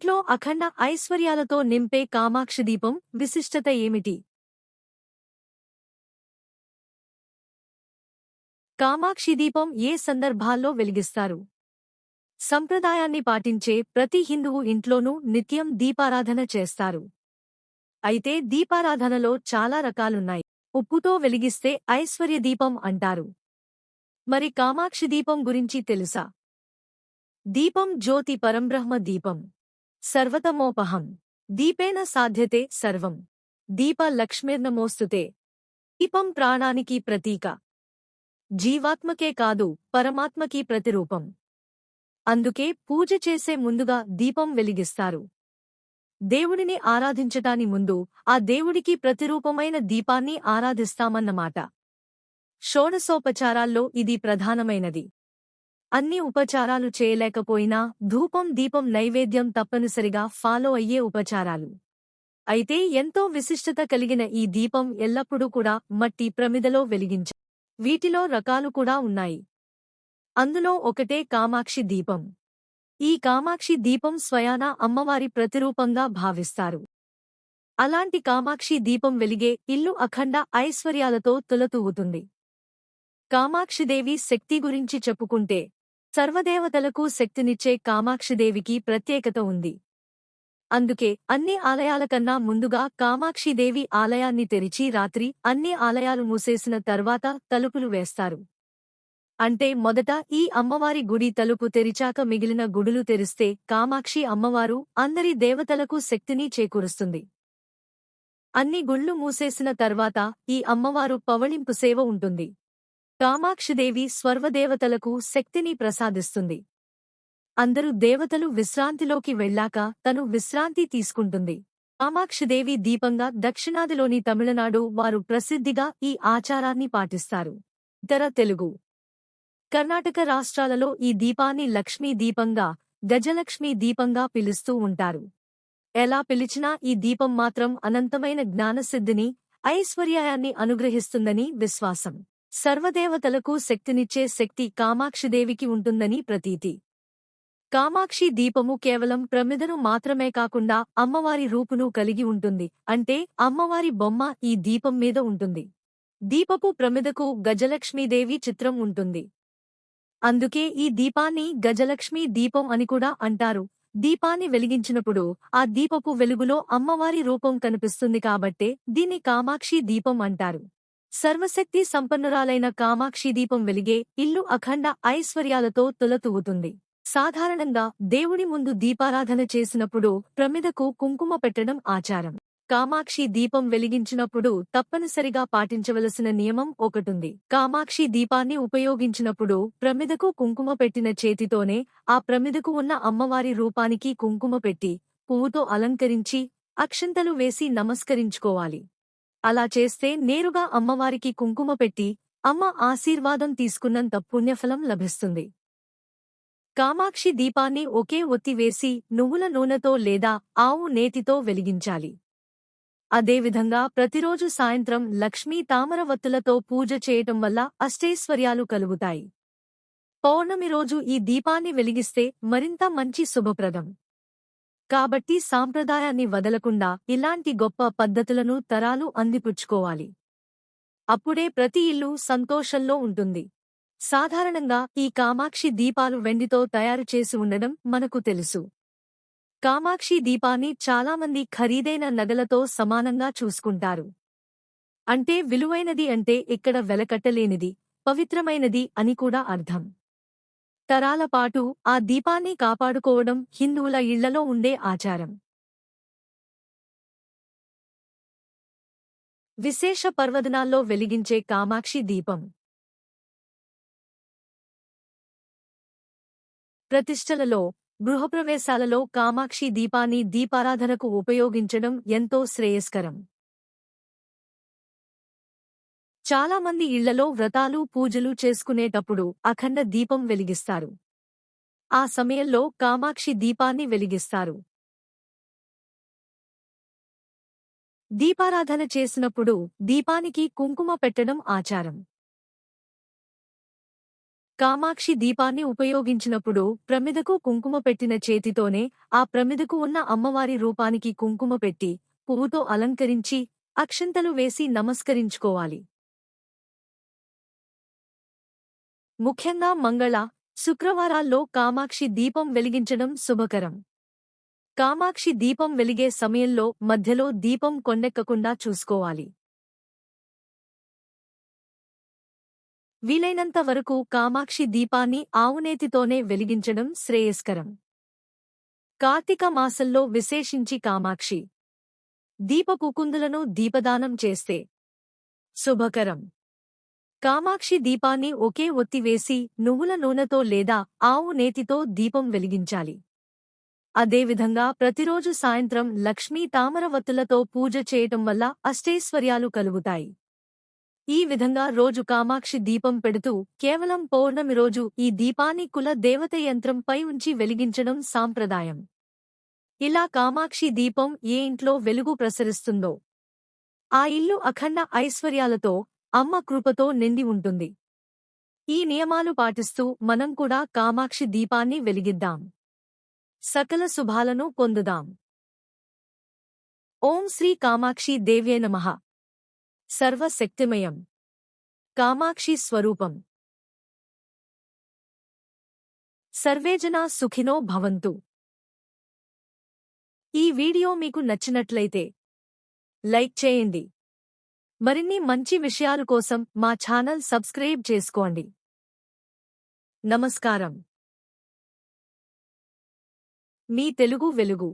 ఇంట్లో అఖండ ఐశ్వర్యాలతో నింపే కామాక్షి దీపం విశిష్టత ఏమిటి? కామాక్షి దీపం ఏ సందర్భాల్లో వెలిగిస్తారు? సంప్రదాయాన్ని పాటించే ప్రతి హిందువు ఇంట్లోనూ నిత్యం దీపారాధన చేస్తారు. అయితే దీపారాధనలో చాలా రకాలున్నాయి. ఉప్పుతో వెలిగిస్తే ఐశ్వర్య దీపం అంటారు. మరి కామాక్షి దీపం గురించి తెలుసా? దీపం జ్యోతి పరంబ్రహ్మ దీపం. సర్వతమోపహం. దీపేన సాధ్యతే సర్వం. దీప లక్ష్మిర్నమోస్తుతే. దీపం ప్రాణానికి ప్రతీక. జీవాత్మకే కాదు పరమాత్మకి ప్రతిరూపం. అందుకే పూజ చేసే ముందుగా దీపం వెలిగిస్తారు. దేవుడిని ఆరాధించటాని ముందు ఆ దేవుడికి ప్రతిరూపమైన దీపాన్ని ఆరాధిస్తామన్నమాట. షోడసోపచారాల్లో ఇది ప్రధానమైనది. అన్ని ఉపచారాలు చేయలేకపోయినా ధూపం దీపం నైవేద్యం తప్పనిసరిగా ఫాలో అయ్యే ఉపచారాలు. అయితే ఎంతో విశిష్టత కలిగిన ఈ దీపం ఎల్లప్పుడూ కూడా మట్టి ప్రమిదలో వెలిగించ వీటిలో రకాలు కూడా ఉన్నాయి. అందులో ఒకటే కామాక్షి దీపం. ఈ కామాక్షి దీపం స్వయాన అమ్మవారి ప్రతిరూపంగా భావిస్తారు. అలాంటి కామాక్షి దీపం వెలిగే ఇల్లు అఖండ ఐశ్వర్యాలతో తులతూగుతుంది. కామాక్షిదేవి శక్తి గురించి చెప్పుకుంటే సర్వదేవతలకు శక్తినిచ్చే కామాక్షిదేవికి ప్రత్యేకత ఉంది. అందుకే అన్ని ఆలయాల కన్నా ముందుగా కామాక్షిదేవి ఆలయాన్ని తెరిచి రాత్రి అన్ని ఆలయాలు మూసేసిన తర్వాత తలుపులు వేస్తారు. అంటే మొదట ఈ అమ్మవారి గుడి తలుపు తెరిచాక మిగిలిన గుడులు తెరిస్తే కామాక్షి అమ్మవారు అందరి దేవతలకు శక్తిని చేకూరుస్తుంది. అన్ని గుళ్ళు మూసేసిన తర్వాత ఈ అమ్మవారు పవళింపు సేవ ఉంటుంది. కామాక్షిదేవి స్వర్వదేవతలకు శక్తిని ప్రసాదిస్తుంది. అందరు దేవతలు విశ్రాంతిలోకి వెళ్ళాక తను విశ్రాంతి తీసుకుంటుంది. కామాక్షిదేవి దీపంగా దక్షిణాదిలోని తమిళనాడు వారు ప్రసిద్ధిగా ఈ ఆచారాన్ని పాటిస్తారు. ఇతర తెలుగు. కర్ణాటక రాష్ట్రాలలో ఈ దీపాన్ని లక్ష్మీ దీపంగా గజలక్ష్మీ దీపంగా పిలుస్తూ ఉంటారు. ఎలా పిలిచినా ఈ దీపం మాత్రం అనంతమైన జ్ఞానసిద్ధిని ఐశ్వర్యాన్ని అనుగ్రహిస్తుందని విశ్వాసం. సర్వదేవతలకు శక్తినిచ్చే శక్తి కామాక్షిదేవికి ఉంటుందని ప్రతీతి. కామాక్షి దీపము కేవలం ప్రమిదను మాత్రమే కాకుండా అమ్మవారి రూపును కలిగి ఉంటుంది. అంటే అమ్మవారి బొమ్మ ఈ దీపం మీద ఉంటుంది. దీపపు ప్రమిదకు గజలక్ష్మీదేవి చిత్రం ఉంటుంది. అందుకే ఈ దీపాన్ని గజలక్ష్మీ దీపం అని కూడా అంటారు. దీపాన్ని వెలిగించినప్పుడు ఆ దీపపు వెలుగులో అమ్మవారి రూపం కనిపిస్తుంది కాబట్టే దీన్ని కామాక్షి దీపం అంటారు. సర్వశక్తి సంపన్నురాలైన కామాక్షి దీపం వెలిగే ఇల్లు అఖండ ఐశ్వర్యాలతో తులతూగుతుంది. సాధారణంగా దేవుడి ముందు దీపారాధన చేసినప్పుడు ప్రమిదకు కుంకుమ పెట్టడం ఆచారం. కామాక్షి దీపం వెలిగించినప్పుడు తప్పనిసరిగా పాటించవలసిన నియమం ఒకటుంది. కామాక్షి దీపాన్ని ఉపయోగించినప్పుడు ప్రమిదకు కుంకుమ పెట్టిన చేతితోనే ఆ ప్రమిదకు ఉన్న అమ్మవారి రూపానికి కుంకుమ పెట్టి పువ్వుతో అలంకరించి అక్షంతలు వేసి నమస్కరించుకోవాలి. అలా చేస్తే నేరుగా అమ్మవారికి కుంకుమ పెట్టి అమ్మ ఆశీర్వాదం తీసుకున్నంత పుణ్యఫలం లభిస్తుంది. కామాక్షి దీపాన్ని ఒకే ఒత్తివేసి నువ్వుల నూనెతో లేదా ఆవు నేతితో వెలిగించాలి. అదేవిధంగా ప్రతిరోజు సాయంత్రం లక్ష్మీ తామరవత్తులతో పూజ చేయటం వల్ల అష్టైశ్వర్యాలు కలుగుతాయి. పౌర్ణమి రోజు ఈ దీపాన్ని వెలిగిస్తే మరింత మంచి శుభప్రదం. కాబట్టి సాంప్రదాయాన్ని వదలకుండా ఇలాంటి గొప్ప పద్ధతులను తరాలు అందిపుచ్చుకోవాలి. అప్పుడే ప్రతి ఇల్లు సంతోషంలో ఉంటుంది. సాధారణంగా ఈ కామాక్షి దీపాలు వెండితో తయారు చేసి ఉండడం మనకు తెలుసు. కామాక్షి దీపాన్ని చాలామంది ఖరీదైన నగలతో సమానంగా చూసుకుంటారు. అంటే విలువైనది అంటే ఇక్కడ వెలకట్టలేనిది పవిత్రమైనది అని కూడా అర్థం. తరాల పాటు ఆ దీపాన్ని కాపాడుకోవడం హిందువుల ఇళ్ళలో ఉండే ఆచారం. విశేష పర్వదినాల్లో వెలిగించే కామాక్షి దీపం. ప్రతిష్టలలో గృహప్రవేశాలలో కామాక్షి దీపాన్ని దీపారాధనకు ఉపయోగించడం ఎంతో శ్రేయస్కరం. చాలామంది ఇళ్ళలో వ్రతాలు పూజలు చేసుకునేటప్పుడు అఖండ దీపం వెలిగిస్తారు. ఆ సమయంలో కామాక్షి దీపాన్ని వెలిగిస్తారు. దీపారాధన చేసినప్పుడు దీపానికి కుంకుమ పెట్టడం ఆచారం. కామాక్షి దీపాన్ని ఉపయోగించినప్పుడు ప్రమిదకు కుంకుమ పెట్టిన చేతితోనే ఆ ప్రమిదకు ఉన్న అమ్మవారి రూపానికి కుంకుమ పెట్టి పువ్వుతో అలంకరించి అక్షంతలు వేసి నమస్కరించుకోవాలి. ముఖ్యంగా మంగళ శుక్రవారాల్లో కామాక్షి దీపం వెలిగించడం శుభకరం. కామాక్షి దీపం వెలిగే సమయంలో మధ్యలో దీపం కొండెక్కకుండా చూసుకోవాలి. వీలైనంత వరకు కామాక్షి దీపాన్ని ఆవునేతితోనే వెలిగించడం శ్రేయస్కరం. కార్తీక మాసంలో విశేషించి కామాక్షి. దీపకుకుందులను దీపదానం చేస్తే శుభకరం. కామాక్షి దీపాన్ని ఒకే ఒత్తివేసి నువ్వుల నూనెతో లేదా ఆవు నేతితో దీపం వెలిగించాలి. అదేవిధంగా ప్రతిరోజు సాయంత్రం లక్ష్మీ తామరవత్తులతో పూజ చేయటం వల్ల అష్టైశ్వర్యాలు కలుగుతాయి. ఈ విధంగా రోజు కామాక్షి దీపం పెడుతూ కేవలం పౌర్ణమి రోజు ఈ దీపాన్ని కుల దేవత యంత్రంపై ఉంచి వెలిగించడం సాంప్రదాయం. ఇలా కామాక్షి దీపం ఏ ఇంట్లో వెలుగు ప్రసరిస్తుందో ఆ ఇల్లు అఖండ ఐశ్వర్యాలతో అమ్మ కృపతో నిండి ఉంటుంది. ఈ నియమాలు పాటిస్తూ మనం కూడా కామాక్షి దీపాన్ని వెలిగిద్దాం. సకల శుభాలను పొందుదాం. ఓం శ్రీ కామాక్షి దేవ్యే నమః. సర్వశక్తిమయం. కామాక్షి స్వరూపం. సర్వేజనా సుఖినో భవంతు. ఈ వీడియో మీకు నచ్చినట్లయితే లైక్ చేయండి. మరిన్ని మంచి విషయాల కోసం మా ఛానల్ సబ్స్క్రైబ్ చేసుకోండి. నమస్కారం. మీ తెలుగు వెలుగు.